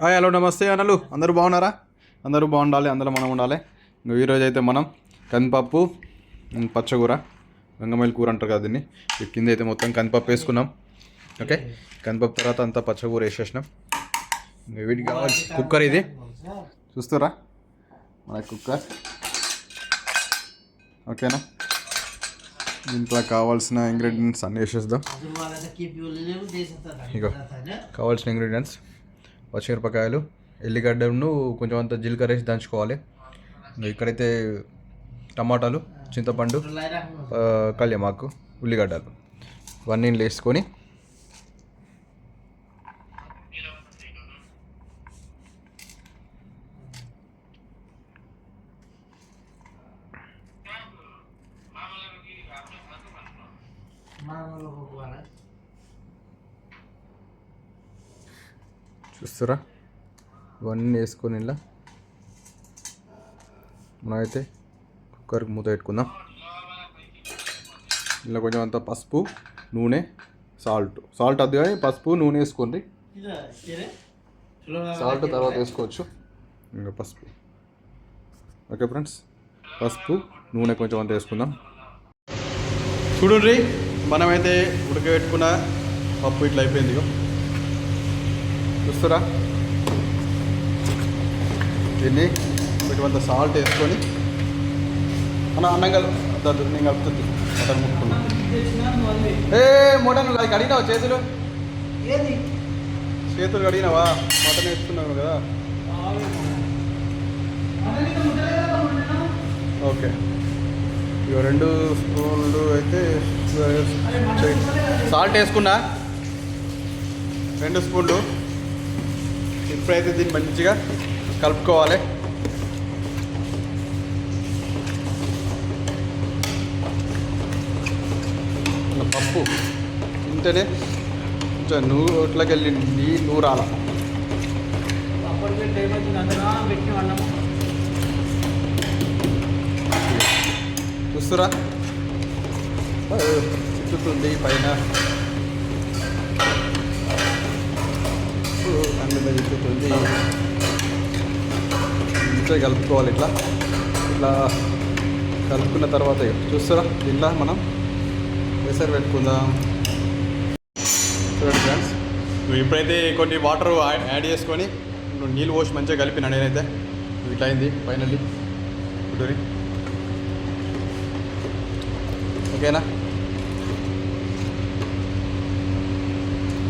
Hi hello నమస్తే అన్నలు అందరూ బాగున్నారా? అందరూ బాగుండాలి అందరూ మనం ఉండాలి. ఇంకా ఈరోజు అయితే మనం కందిపప్పు పచ్చకూర గంగమైల కూర అంటారు కదా దీన్ని. కింద అయితే మొత్తం కందిపప్పు వేసుకున్నాం. ఓకే? కందిపప్పు తర్వాత అంతా పచ్చకూర వేసేసినాం. ఇంకా వీటికి కావాల్సి కుక్కర్ ఇది. చూస్తారా? మన కుక్కర్. ఓకేనా? దీంట్లో కావాల్సిన ఇంగ్రీడియంట్స్ అన్నీ వేసేద్దాం. ఇగో కావాల్సిన ఇంగ్రీడియంట్స్. పచ్చిమిరపకాయలు ఎల్లిగడ్డను కొంచెం అంత జీలకర్ర వేసి దంచుకోవాలి. ఇక్కడైతే టమాటాలు చింతపండు కళ్యమాకు ఉల్లిగడ్డలు ఇవన్నీ వేసుకొని వేసుకొని చూస్తారా? ఇవన్నీ వేసుకొని ఇలా మనమైతే కుక్కర్కి మూత పెట్టుకుందాం. ఇలా కొంచెం అంత పసుపు నూనె సాల్ట్. సాల్ట్ అది కానీ పసుపు నూనె వేసుకోండి. సాల్ట్ తర్వాత వేసుకోవచ్చు. ఇంకా పసుపు. Okay friends? పసుపు నూనె కొంచెం అంత వేసుకుందాం. చూడండి మనమైతే ఉడకబెట్టుకున్న పప్పు ఇట్లా అయిపోయింది చూస్తారా? దీన్ని కొంచెం సాల్ట్ వేసుకొని అన్న అన్నం కలు వద్దు, నేను కలుపుతుంది. మటన్ ముట్టుకున్నా ఏ మటన్ అది కడిగినావా చేతులు? చేతులు కడిగినావా? మటన్ వేసుకున్నావు కదా. ఓకే. ఇక రెండు స్పూన్లు అయితే సాల్ట్ వేసుకున్నా. రెండు స్పూన్లు. ఇప్పుడైతే దీన్ని మంచిగా కలుపుకోవాలి. పప్పు ఇంతనే కొంచెం నూట్లోకి వెళ్ళి నూరాల. చూస్తురా? చుట్టుతుంది పైన. దీని మీద ఇచ్చేటువంటి ఇంతే కలుపుకోవాలి ఇట్లా. ఇట్లా కలుపుకున్న తర్వాత చూస్తారా? ఇలా మనం వేసరి పెట్టుకుందాం. చూడండి ఫ్రెండ్స్. నువ్వు ఇప్పుడైతే కొన్ని వాటర్ యాడ్ చేసుకొని నువ్వు నీళ్ళు పోసి మంచిగా కలిపినా నేనైతే. ఇట్లా అయింది ఫైనల్లీ. ఇప్పుడు ఓకేనా?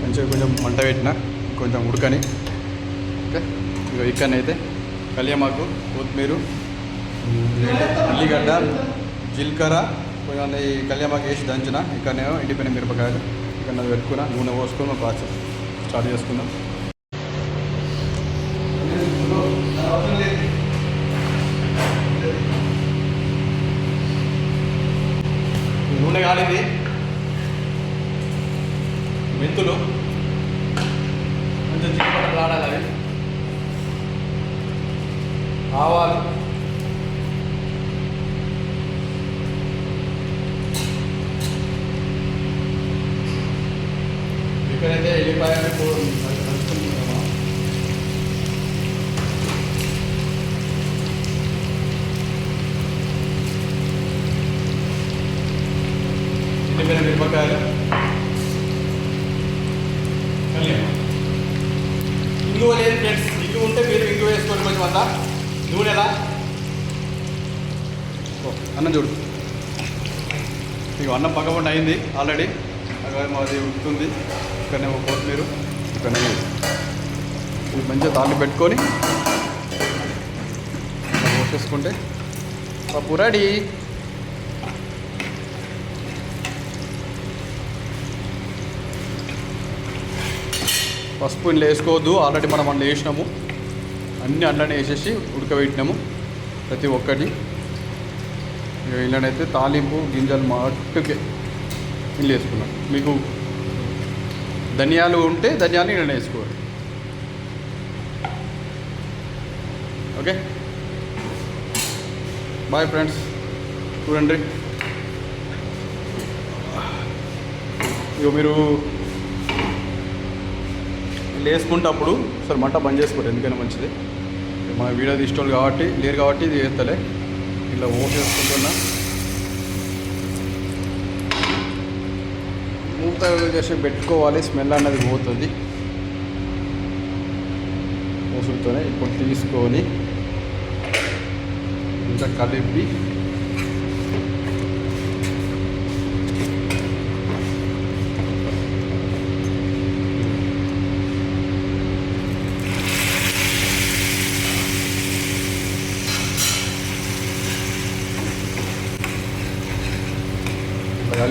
మంచిగా కొంచెం మంట పెట్టినా. కొంచెం ఉడకని. ఓకే. ఇక ఇక్కడనైతే కళ్యామాకు కొత్తిమీర ఉల్లిగడ్డ జీలకర్ర కొంచెం ఈ కళ్యామాకు వేసి దంచిన. ఇక్కడనేమో ఎండిపోయిన మిరపకాయలు. ఇక్కడ నాకు పెట్టుకున్నా నూనె పోసుకొని ప్రాసెస్ స్టార్ట్ చేసుకుందాం. నూనె కాలింది. விளையாடல்கள் ஆவால் விக்ரத்தை எளிப்பாக கூறும் నూనె ఎలా ఓ, అన్నం చూడు. ఇక అన్నం పక్కకుండా అయింది ఆల్రెడీ. అక్కడ మాది ఉంటుంది ఇక్కడనే ఒక కొత్తిమీర ఇక్కడనే ఇది. మంచిగా దాన్ని పెట్టుకొని పోసేసుకుంటే పప్పు రెడీ. పసుపు ఇంట్లో వేసుకోవద్దు. ఆల్రెడీ మనం అందులో వేసినాము. అన్నీ అందులోనే వేసేసి ఉడకబెట్టినాము ప్రతి ఒక్కటి. ఇక ఇళ్ళనైతే తాలింపు గింజలు మట్టుకే ఇల్లు వేసుకున్నాం. మీకు ధనియాలు ఉంటే ధనియాలు ఇళ్ళని వేసుకోవాలి. ఓకే? Bye friends. చూడండి. ఇక మీరు ఇట్లా వేసుకుంటప్పుడు ఒకసారి మంట బంద్ చేసుకోండి ఎందుకైనా మంచిది. మన వీడియో తీసుకోవాలి కాబట్టి లేరు కాబట్టి ఇది వేస్తలే ఇలా ఓసేసుకుంటున్నా మూత చేసి పెట్టుకోవాలి స్మెల్ అన్నది పోతుంది. మూసులతోనే ఇప్పుడు తీసుకొని ఇంకా కలిపి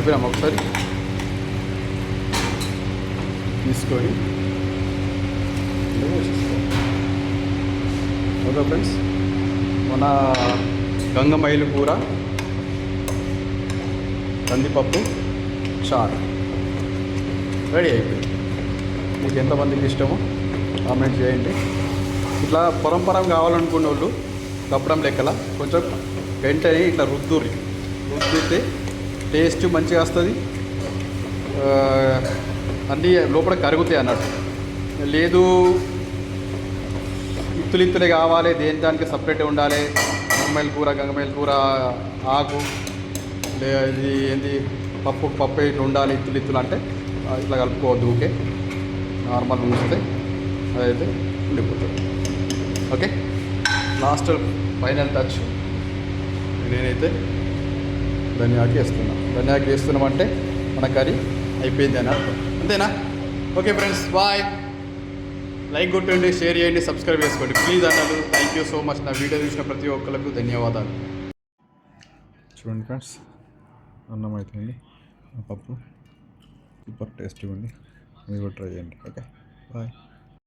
కలిపినాము ఒకసారి. తీసుకొని ఓకే ఫ్రెండ్స్? మన గంగమైలు కూర కందిపప్పు చారు. రెడీ అయిపోయింది. మీకు ఎంతమందికి ఇష్టమో కామెంట్ చేయండి. ఇట్లా పరంపరం కావాలనుకున్న వాళ్ళు దప్పడం లెక్కల కొంచెం వెంటనే ఇట్లా రుద్దురి రుద్దితే టేస్ట్ మంచిగా వస్తుంది. అన్నీ లోపల కరుగుతాయి అన్నట్టు. లేదు ఇత్తులు ఇత్తులే కావాలి దేని దానికి సపరేట్ ఉండాలి. గంగమైల కూర గంగమైల కూర ఆకు లే ఇది ఏంది పప్పు పప్పు ఇట్లా ఉండాలి ఇత్తులు ఇత్తులు అంటే ఇట్లా కలుపుకోవద్దు ఊకే నార్మల్ ఉంచితే అదైతే ఉండిపోతుంది. ఓకే? లాస్ట్ ఫైనల్ టచ్ నేనైతే ధనియాకి వేస్తున్నాం ధనియాకి వేస్తున్నామంటే మన కర్రీ అయిపోయింది అని అర్థం. అంతేనా? Okay friends bye. లైక్ కొట్టండి షేర్ చేయండి సబ్స్క్రైబ్ చేసుకోండి. ప్లీజ్ అన్నారు థ్యాంక్ యూ సో మచ్. నా వీడియో చూసిన ప్రతి ఒక్కరికి ధన్యవాదాలు. చూడండి ఫ్రెండ్స్ అన్నం అవుతుంది పప్పు సూపర్ టేస్ట్ ఉంది. మీరు కూడా ట్రై చేయండి. Okay bye.